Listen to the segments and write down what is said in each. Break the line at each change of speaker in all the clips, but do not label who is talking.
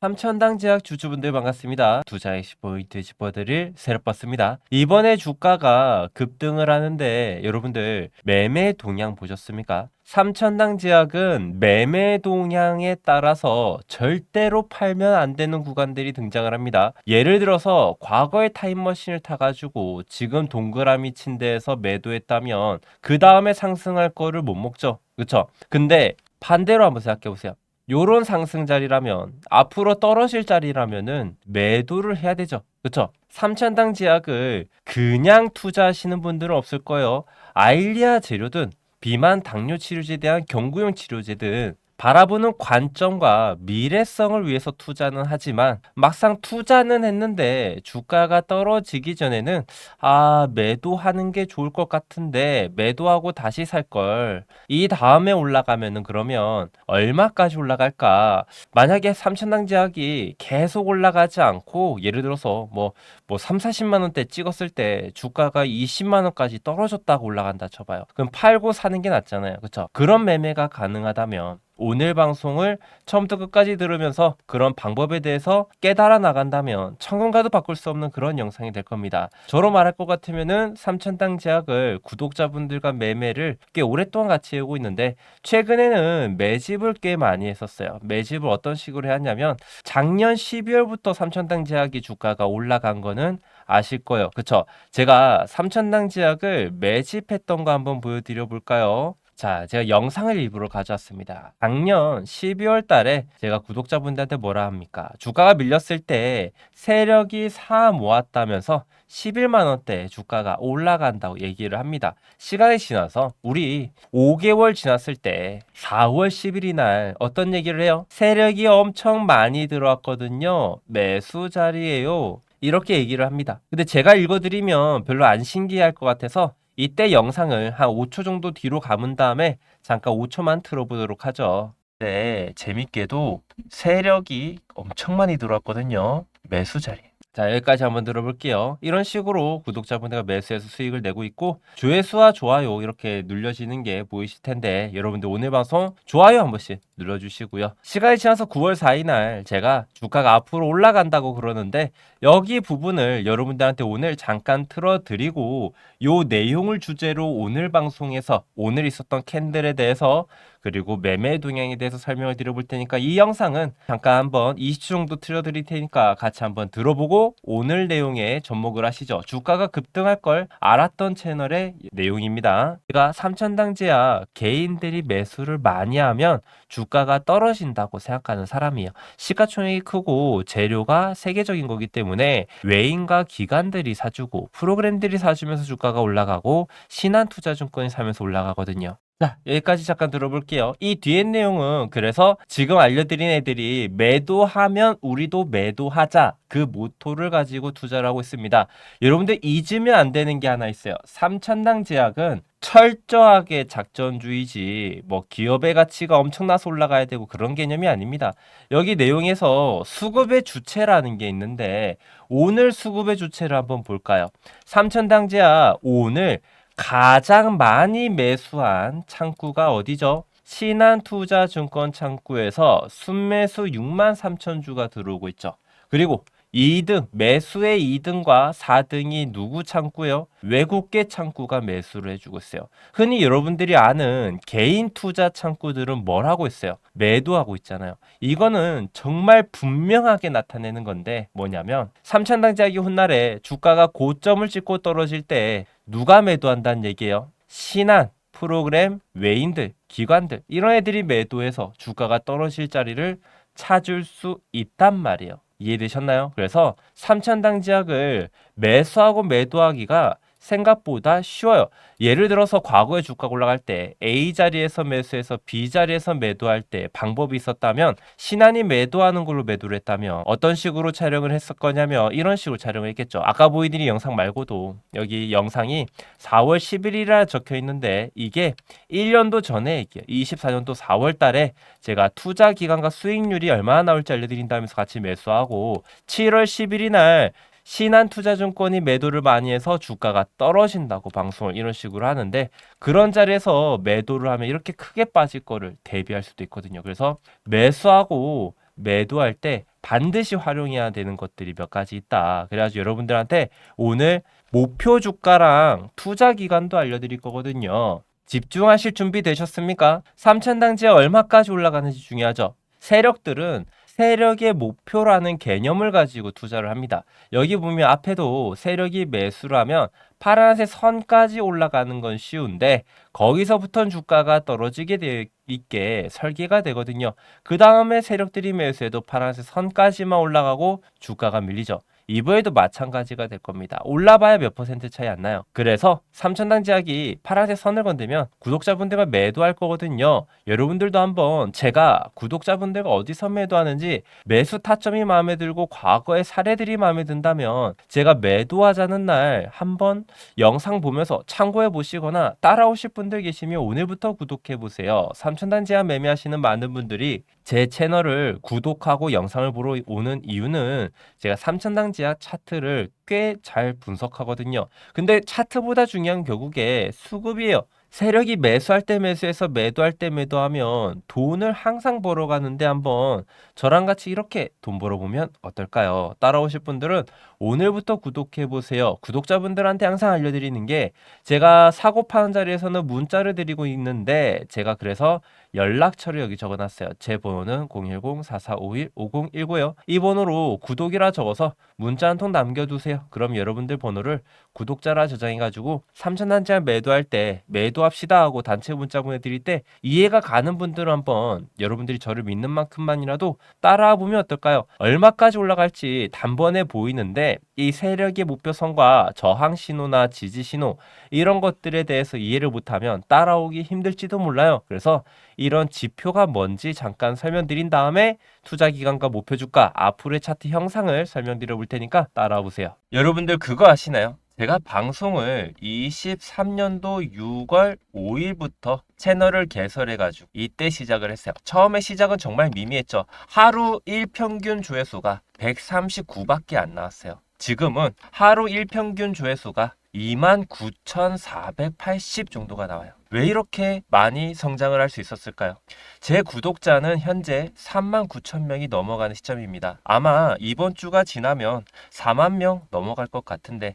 삼천당 제약 주주분들 반갑습니다. 투자의 포인트 짚어드릴 새롭봤습니다. 이번에 주가가 급등을 하는데 여러분들 매매 동향 보셨습니까? 삼천당 제약은 매매 동향에 따라서 절대로 팔면 안 되는 구간들이 등장을 합니다. 예를 들어서 과거의 타임머신을 타가지고 지금 동그라미 친 데에서 매도했다면 그 다음에 상승할 거를 못 먹죠. 그쵸? 근데 반대로 한번 생각해 보세요. 요런 상승 자리라면 앞으로 떨어질 자리라면은 매도를 해야 되죠. 그렇죠? 삼천당 제약을 그냥 투자하시는 분들은 없을 거예요. 아일리아 재료든 비만 당뇨 치료제에 대한 경구용 치료제든 바라보는 관점과 미래성을 위해서 투자는 하지만 막상 투자는 했는데 주가가 떨어지기 전에는 아 매도하는 게 좋을 것 같은데 매도하고 다시 살 걸. 이 다음에 올라가면은 그러면 얼마까지 올라갈까? 만약에 삼천당 제약이 계속 올라가지 않고 예를 들어서 뭐뭐 3, 40만 원대 찍었을 때 주가가 20만 원까지 떨어졌다고 올라간다 쳐봐요. 그럼 팔고 사는 게 낫잖아요. 그렇죠? 그런 매매가 가능하다면 오늘 방송을 처음부터 끝까지 들으면서 그런 방법에 대해서 깨달아 나간다면 천금가도 바꿀 수 없는 그런 영상이 될 겁니다. 저로 말할 것 같으면은 삼천당 제약을 구독자분들과 매매를 꽤 오랫동안 같이 해오고 있는데 최근에는 매집을 꽤 많이 했었어요. 매집을 어떤 식으로 해왔냐면 작년 12월부터 삼천당 제약이 주가가 올라간 거는 아실 거예요. 그쵸? 제가 삼천당 제약을 매집했던 거 한번 보여드려 볼까요? 자, 제가 영상을 일부러 가져왔습니다. 작년 12월 달에 제가 구독자분들한테 뭐라 합니까? 주가가 밀렸을 때 세력이 사 모았다면서 11만 원대 주가가 올라간다고 얘기를 합니다. 시간이 지나서 우리 5개월 지났을 때 4월 10일이 날 어떤 얘기를 해요? 세력이 엄청 많이 들어왔거든요. 매수 자리예요. 이렇게 얘기를 합니다. 근데 제가 읽어드리면 별로 안 신기할 것 같아서 이때 영상을 한 5초 정도 뒤로 감은 다음에 잠깐 5초만 틀어보도록 하죠. 네, 재밌게도 세력이 엄청 많이 들어왔거든요. 매수 자리. 자, 여기까지 한번 들어볼게요. 이런 식으로 구독자분들과 매수해서 수익을 내고 있고 조회수와 좋아요 이렇게 눌려지는 게 보이실 텐데 여러분들 오늘 방송 좋아요 한 번씩 눌러주시고요. 시간이 지나서 9월 4일 날 제가 주가가 앞으로 올라간다고 그러는데 여기 부분을 여러분들한테 오늘 잠깐 틀어드리고 요 내용을 주제로 오늘 방송에서 오늘 있었던 캔들에 대해서 그리고 매매 동향에 대해서 설명을 드려볼 테니까 이 영상은 잠깐 한번 20초 정도 틀어드릴 테니까 같이 한번 들어보고 오늘 내용에 접목을 하시죠. 주가가 급등할 걸 알았던 채널의 내용입니다. 제가 삼천당제야 개인들이 매수를 많이 하면 주가가 떨어진다고 생각하는 사람이에요. 시가총액이 크고 재료가 세계적인 거기 때문에 외인과 기관들이 사주고 프로그램들이 사주면서 주가가 올라가고 신한 투자증권이 사면서 올라가거든요. 자, 여기까지 잠깐 들어볼게요. 이 뒤에 내용은 그래서 지금 알려드린 애들이 매도하면 우리도 매도하자 그 모토를 가지고 투자를 하고 있습니다. 여러분들 잊으면 안 되는 게 하나 있어요. 삼천당 제약은 철저하게 작전주의지 뭐 기업의 가치가 엄청나서 올라가야 되고 그런 개념이 아닙니다. 여기 내용에서 수급의 주체라는 게 있는데 오늘 수급의 주체를 한번 볼까요? 삼천당 제약 오늘 가장 많이 매수한 창구가 어디죠? 신한투자증권 창구에서 순매수 6만 3천 주가 들어오고 있죠. 그리고 2등, 매수의 2등과 4등이 누구 창구요? 외국계 창구가 매수를 해주고 있어요. 흔히 여러분들이 아는 개인 투자 창구들은 뭘 하고 있어요? 매도하고 있잖아요. 이거는 정말 분명하게 나타내는 건데 뭐냐면 삼천당자기 훗날에 주가가 고점을 찍고 떨어질 때 누가 매도한다는 얘기예요? 신한, 프로그램, 외인들, 기관들 이런 애들이 매도해서 주가가 떨어질 자리를 찾을 수 있단 말이에요. 이해되셨나요? 그래서 삼천당 제약을 매수하고 매도하기가 생각보다 쉬워요. 예를 들어서 과거에 주가가 올라갈 때 A 자리에서 매수해서 B 자리에서 매도할 때 방법이 있었다면 신한이 매도하는 걸로 매도를 했다면 어떤 식으로 촬영을 했을 거냐면 이런 식으로 촬영을 했겠죠. 아까 보이드린 영상 말고도 여기 영상이 4월 11일이라 적혀 있는데 이게 1년도 전에 얘기예요. 24년도 4월 달에 제가 투자 기간과 수익률이 얼마나 나올지 알려드린다면서 같이 매수하고 7월 10일이 날 신한투자증권이 매도를 많이 해서 주가가 떨어진다고 방송을 이런 식으로 하는데 그런 자리에서 매도를 하면 이렇게 크게 빠질 거를 대비할 수도 있거든요. 그래서 매수하고 매도할 때 반드시 활용해야 되는 것들이 몇 가지 있다. 그래가지고 여러분들한테 오늘 목표 주가랑 투자 기간도 알려드릴 거거든요. 집중하실 준비 되셨습니까? 3천당지에 얼마까지 올라가는지 중요하죠. 세력들은 세력의 목표라는 개념을 가지고 투자를 합니다. 여기 보면 앞에도 세력이 매수라면 파란색 선까지 올라가는 건 쉬운데 거기서부터는 주가가 떨어지게 돼 있게 설계가 되거든요. 그 다음에 세력들이 매수해도 파란색 선까지만 올라가고 주가가 밀리죠. 이번에도 마찬가지가 될 겁니다. 올라봐야 몇 퍼센트 차이 안 나요. 그래서 3천당 지약이 파란색 선을 건드면 구독자분들과 매도할 거거든요. 여러분들도 한번 제가 구독자분들과 어디서 매도하는지 매수 타점이 마음에 들고 과거의 사례들이 마음에 든다면 제가 매도하자는 날 한번 영상 보면서 참고해 보시거나 따라오실 분들 계시면 오늘부터 구독해 보세요. 3천단 제한 매매하시는 많은 분들이 제 채널을 구독하고 영상을 보러 오는 이유는 제가 3천당 지하 차트를 꽤 잘 분석하거든요. 근데 차트보다 중요한 결국에 수급이에요. 세력이 매수할 때 매수해서 매도할 때 매도하면 돈을 항상 벌어가는데 한번 저랑 같이 이렇게 돈 벌어보면 어떨까요? 따라오실 분들은 오늘부터 구독해 보세요. 구독자분들한테 항상 알려드리는 게 제가 사고 파는 자리에서는 문자를 드리고 있는데 제가 그래서 연락처를 여기 적어놨어요. 제 번호는 010-4451-5019요. 이 번호로 구독이라 적어서 문자 한 통 남겨두세요. 그럼 여러분들 번호를 구독자라 저장해가지고 3천단자 매도할 때 매도합시다 하고 단체 문자 보내드릴 때 이해가 가는 분들은 한번 여러분들이 저를 믿는 만큼만이라도 따라와 보면 어떨까요? 얼마까지 올라갈지 단번에 보이는데 이 세력의 목표선과 저항 신호나 지지 신호 이런 것들에 대해서 이해를 못하면 따라오기 힘들지도 몰라요. 그래서 이런 지표가 뭔지 잠깐 설명드린 다음에 투자 기간과 목표 주가 앞으로의 차트 형상을 설명드려 볼 테니까 따라와 보세요. 여러분들 그거 아시나요? 제가 방송을 23년도 6월 5일부터 채널을 개설해가지고 이때 시작을 했어요. 처음에 시작은 정말 미미했죠. 하루 일평균 조회수가 139밖에 안 나왔어요. 지금은 하루 일평균 조회수가 29,480 정도가 나와요. 왜 이렇게 많이 성장을 할 수 있었을까요? 제 구독자는 현재 3만 9천 명이 넘어가는 시점입니다. 아마 이번 주가 지나면 4만 명 넘어갈 것 같은데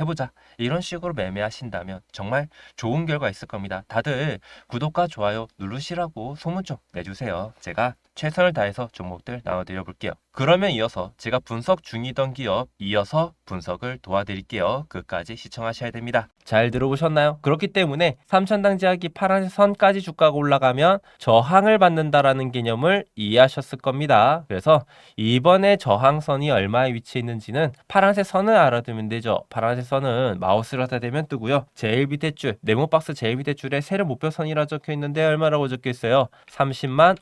해보자. 이런 식으로 매매하신다면 정말 좋은 결과 있을 겁니다. 다들 구독과 좋아요 누르시라고 소문 좀 내주세요. 제가 최선을 다해서 종목들 나눠드려 볼게요. 그러면 이어서 제가 분석 중이던 기업 이어서 분석을 도와드릴게요. 끝까지 시청하셔야 됩니다. 잘 들어보셨나요? 그렇기 때문에 3천당 지하기 파란색 선까지 주가가 올라가면 저항을 받는다라는 개념을 이해하셨을 겁니다. 그래서 이번에 저항선이 얼마에 위치해 있는지는 파란색 선을 알아두면 되죠. 파란색 선은 마우스를 하다 대면 뜨고요. 제일 밑에 줄, 네모박스 제일 밑에 줄에 세력 목표선이라 적혀 있는데 얼마라고 적혀 있어요? 30만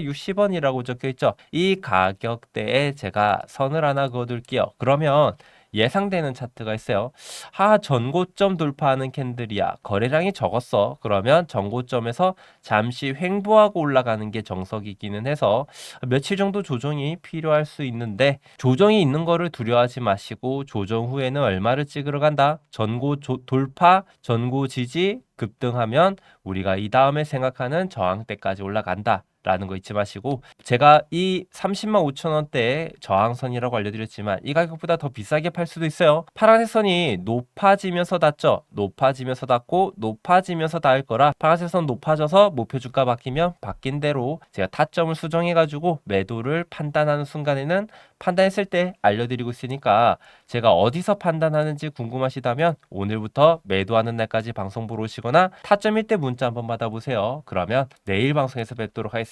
5,760원이라고 적혀 있죠. 이 가격대에 제가 선을 하나 그어둘게요. 그러면 예상되는 차트가 있어요. 하 전고점 돌파하는 캔들이야. 거래량이 적었어. 그러면 전고점에서 잠시 횡보하고 올라가는 게 정석이기는 해서 며칠 정도 조정이 필요할 수 있는데 조정이 있는 거를 두려워하지 마시고 조정 후에는 얼마를 찍으러 간다. 전고 조, 돌파, 전고 지지 급등하면 우리가 이 다음에 생각하는 저항대까지 올라간다. 라는 거 잊지 마시고 제가 이 30만 5천 원대 저항선이라고 알려드렸지만 이 가격보다 더 비싸게 팔 수도 있어요. 파란색 선이 높아지면서 닿죠. 높아지면서 닿고 높아지면서 닿을 거라 파란색 선 높아져서 목표 주가 바뀌면 바뀐 대로 제가 타점을 수정해 가지고 매도를 판단하는 순간에는 판단했을 때 알려드리고 있으니까 제가 어디서 판단하는지 궁금하시다면 오늘부터 매도하는 날까지 방송 보러 오시거나 타점일 때 문자 한번 받아보세요. 그러면 내일 방송에서 뵙도록 하겠습니다.